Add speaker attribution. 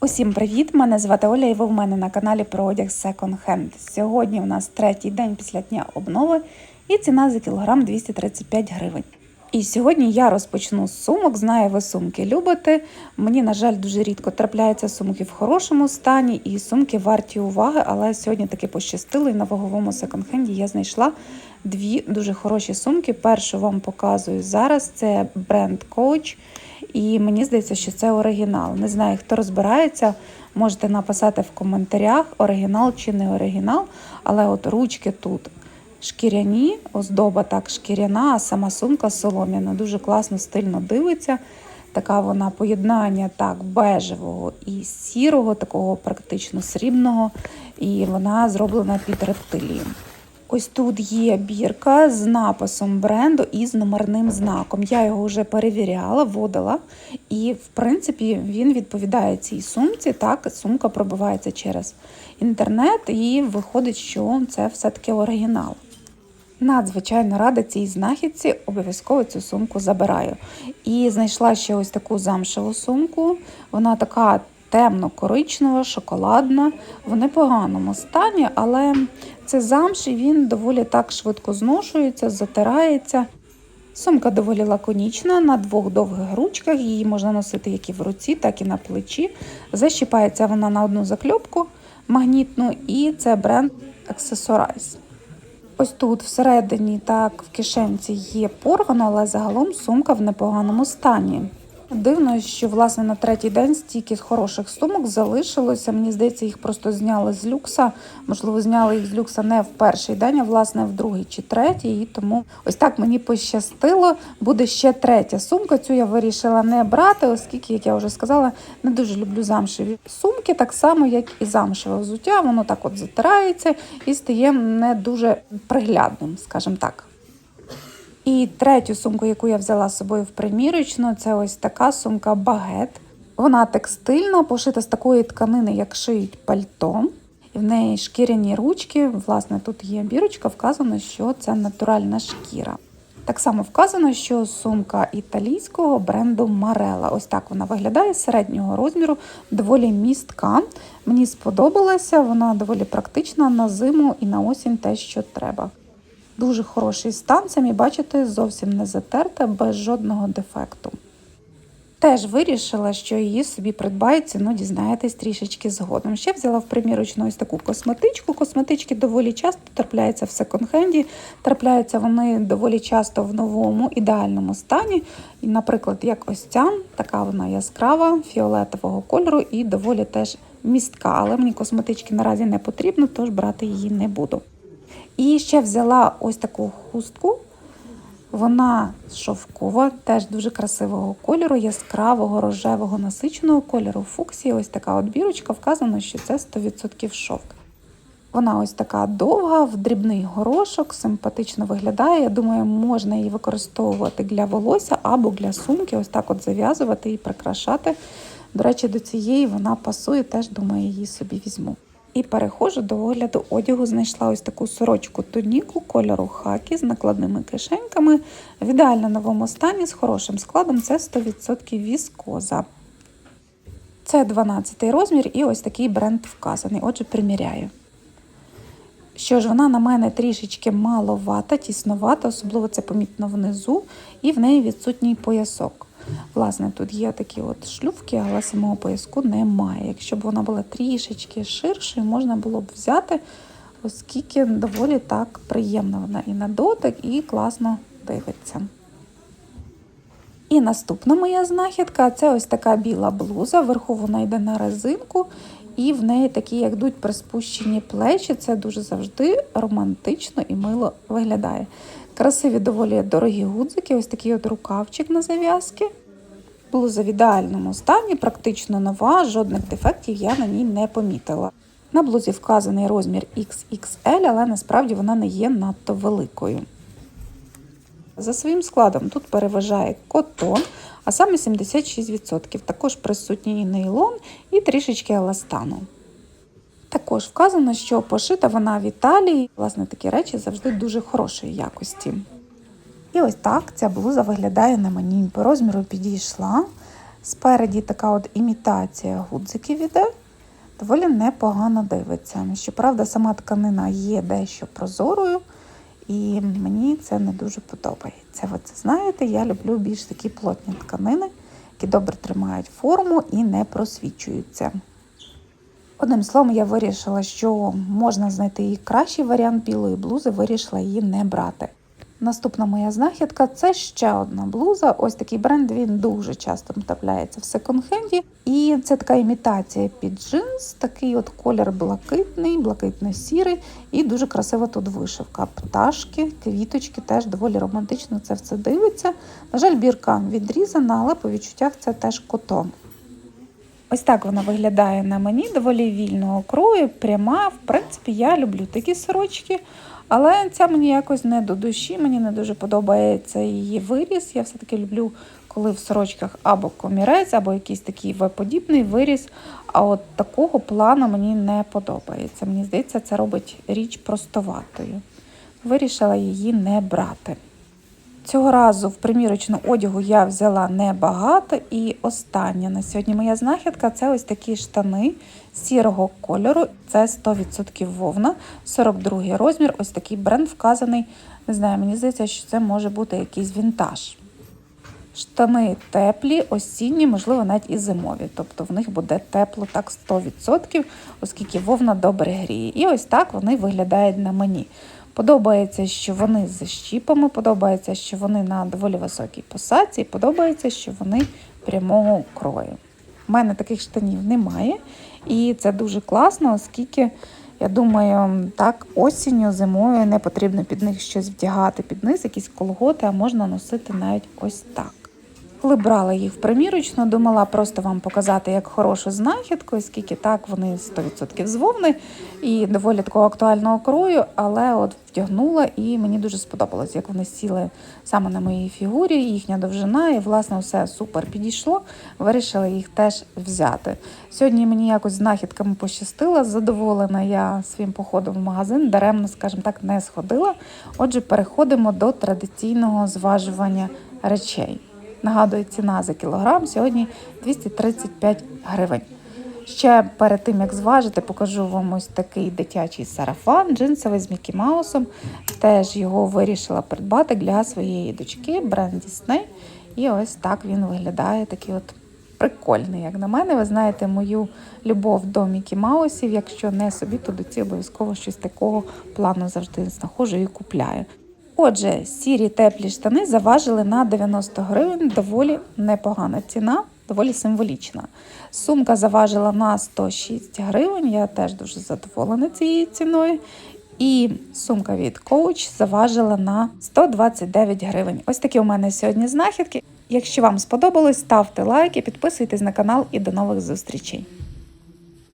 Speaker 1: Усім привіт! Мене звати Оля і ви в мене на каналі про одяг Second Hand. Сьогодні у нас третій день після дня обнови і ціна за кілограм 235 гривень. І сьогодні я розпочну з сумок. Знаю, ви сумки любите. Мені, на жаль, дуже рідко трапляються сумки в хорошому стані, і сумки варті уваги, але сьогодні таки пощастило, і на ваговому секонд-хенді я знайшла дві дуже хороші сумки. Першу вам показую зараз. Це бренд Coach. І мені здається, що це оригінал. Не знаю, хто розбирається, можете написати в коментарях, оригінал чи не оригінал. Але от ручки тут шкіряні, оздоба так шкіряна, а сама сумка солом'яна. Дуже класно, стильно дивиться. Така вона поєднання так бежевого і сірого, такого практично срібного. І вона зроблена під рептилію. Ось тут є бірка з написом бренду і з номерним знаком. Я його вже перевіряла, вводила, і в принципі він відповідає цій сумці. Так, сумка пробивається через інтернет, і виходить, що це все-таки оригінал. Надзвичайно рада цій знахідці, обов'язково цю сумку забираю. І знайшла ще ось таку замшеву сумку. Вона така темно-коричнева, шоколадна, в непоганому стані, але це замш і він доволі так швидко зношується, затирається. Сумка доволі лаконічна, на двох довгих ручках. Її можна носити як і в руці, так і на плечі. Защіпається вона на одну закльопку магнітну, і це бренд Accessorize. Ось тут всередині, так, в кишенці є порвано, але загалом сумка в непоганому стані. Дивно, що власне на третій день стільки хороших сумок залишилося. Мені здається, їх просто зняли з люкса. Можливо, зняли їх з люкса не в перший день, а власне в другий чи третій. І тому ось так мені пощастило. Буде ще третя сумка. Цю я вирішила не брати, оскільки, як я вже сказала, не дуже люблю замшеві сумки, так само, як і замшеве взуття. Воно так от затирається і стає не дуже приглядним, скажімо так. І третю сумку, яку я взяла з собою в примірочну, це ось така сумка багет. Вона текстильна, пошита з такої тканини, як шиють пальто. В неї шкіряні ручки. Власне, тут є бірочка, вказано, що це натуральна шкіра. Так само вказано, що сумка італійського бренду Марела. Ось так вона виглядає середнього розміру, доволі містка. Мені сподобалася, вона доволі практична на зиму і на осінь те, що треба. Дуже хороший стан, самі бачите, зовсім не затерта, без жодного дефекту. Теж вирішила, що її собі придбаю, ціну дізнаєтесь трішечки згодом. Ще взяла в примірочну ось таку косметичку. Косметички доволі часто трапляються в секонд-хенді, трапляються вони доволі часто в новому ідеальному стані. І, Наприклад, як ось ця, така вона яскрава, фіолетового кольору і доволі теж містка. Але мені косметички наразі не потрібно, тож брати її не буду. І ще взяла ось таку хустку. Вона шовкова, теж дуже красивого кольору, яскравого, рожевого, насиченого кольору. Фуксії, ось така от бірочка, вказано, що це 100% шовк. Вона ось така довга, в дрібний горошок, симпатично виглядає. Я думаю, можна її використовувати для волосся або для сумки, ось так от зав'язувати і прикрашати. До речі, до цієї вона пасує, теж думаю, її собі візьму. І переходжу до огляду одягу. Знайшла ось таку сорочку туніку кольору хакі з накладними кишеньками. В ідеально новому стані з хорошим складом це 100% віскоза. Це 12 розмір і ось такий бренд вказаний. Отже, приміряю. Що ж, вона на мене трішечки маловата, тісновата, особливо це помітно внизу, і в неї відсутній поясок. Власне, тут є такі от шлюпки, але самого пояску немає. Якщо б вона була трішечки ширшою, можна було б взяти, оскільки доволі так приємна вона і на дотик, і класно дивиться. І наступна моя знахідка це ось така біла блуза. Вверху вона йде на резинку, і в неї такі, як йдуть приспущені плечі. Це дуже завжди романтично і мило виглядає. Красиві доволі дорогі гудзики, ось такий от рукавчик на зав'язки. Блуза в ідеальному стані, практично нова, жодних дефектів я на ній не помітила. На блузі вказаний розмір XXL, але насправді вона не є надто великою. За своїм складом тут переважає котон, а саме 76%. Також присутній нейлон і трішечки еластану. Також вказано, що пошита вона в Італії. Власне, такі речі завжди дуже хорошої якості. І ось так ця блуза виглядає на мені. По розміру підійшла. Спереді така от імітація гудзиків іде. Доволі непогано дивиться. Щоправда, сама тканина є дещо прозорою, і мені це не дуже подобається. Ви це знаєте, я люблю більш такі плотні тканини, які добре тримають форму і не просвічуються. Одним словом, я вирішила, що можна знайти і кращий варіант білої блузи, вирішила її не брати. Наступна моя знахідка це ще одна блуза. Ось такий бренд він дуже часто трапляється в секонд-хенді. І це така імітація під джинс, такий от колір блакитний, блакитно-сірий, і дуже красива тут вишивка. Пташки, квіточки теж доволі романтично це все дивиться. На жаль, бірка відрізана, але по відчуттях це теж котон. Ось так вона виглядає на мені, доволі вільного крою, пряма. В принципі, я люблю такі сорочки, але ця мені якось не до душі, мені не дуже подобається її виріс. Я все-таки люблю, коли в сорочках або комірець, або якийсь такий В-подібний виріс. А от такого плану мені не подобається. Мені здається, це робить річ простоватою. Вирішила її не брати. Цього разу в примірочну одягу я взяла небагато. І остання на сьогодні моя знахідка це ось такі штани сірого кольору. Це 100% вовна, 42 розмір. Ось такий бренд вказаний. Не знаю, мені здається, що це може бути якийсь вінтаж. Штани теплі, осінні, можливо, навіть і зимові. Тобто в них буде тепло так 100%, оскільки вовна добре гріє. І ось так вони виглядають на мені. Подобається, що вони з защіпами, подобається, що вони на доволі високій посадці, і подобається, що вони прямого крою. У мене таких штанів немає, і це дуже класно, оскільки, я думаю, так осінню, зимою не потрібно під них щось вдягати під низ, якісь колготи, а можна носити навіть ось так. Коли брала їх в примірочну, думала просто вам показати як хорошу знахідку, оскільки так вони 100% з вовни і доволі такого актуального крою, але от вдягнула і мені дуже сподобалось, як вони сіли саме на моїй фігурі, їхня довжина, і власне все супер підійшло. Вирішила їх теж взяти. Сьогодні мені якось знахідками пощастило, задоволена я своїм походом в магазин, даремно, скажімо так, не сходила. Отже, переходимо до традиційного зважування речей. Нагадую, ціна за кілограм сьогодні 235 гривень. Ще перед тим, як зважити, покажу вам ось такий дитячий сарафан, джинсовий з Мікі Маусом. Теж його вирішила придбати для своєї дочки, бренд Disney. І ось так він виглядає, такий от прикольний, як на мене. Ви знаєте мою любов до Мікі Маусів. Якщо не собі, то доці обов'язково щось такого плану завжди знаходжу і купляю. Отже, сірі теплі штани заважили на 90 гривень, доволі непогана ціна, доволі символічна. Сумка заважила на 106 гривень, я теж дуже задоволена цією ціною. І сумка від Coach заважила на 129 гривень. Ось такі у мене сьогодні знахідки. Якщо вам сподобалось, ставте лайки, підписуйтесь на канал і до нових зустрічей.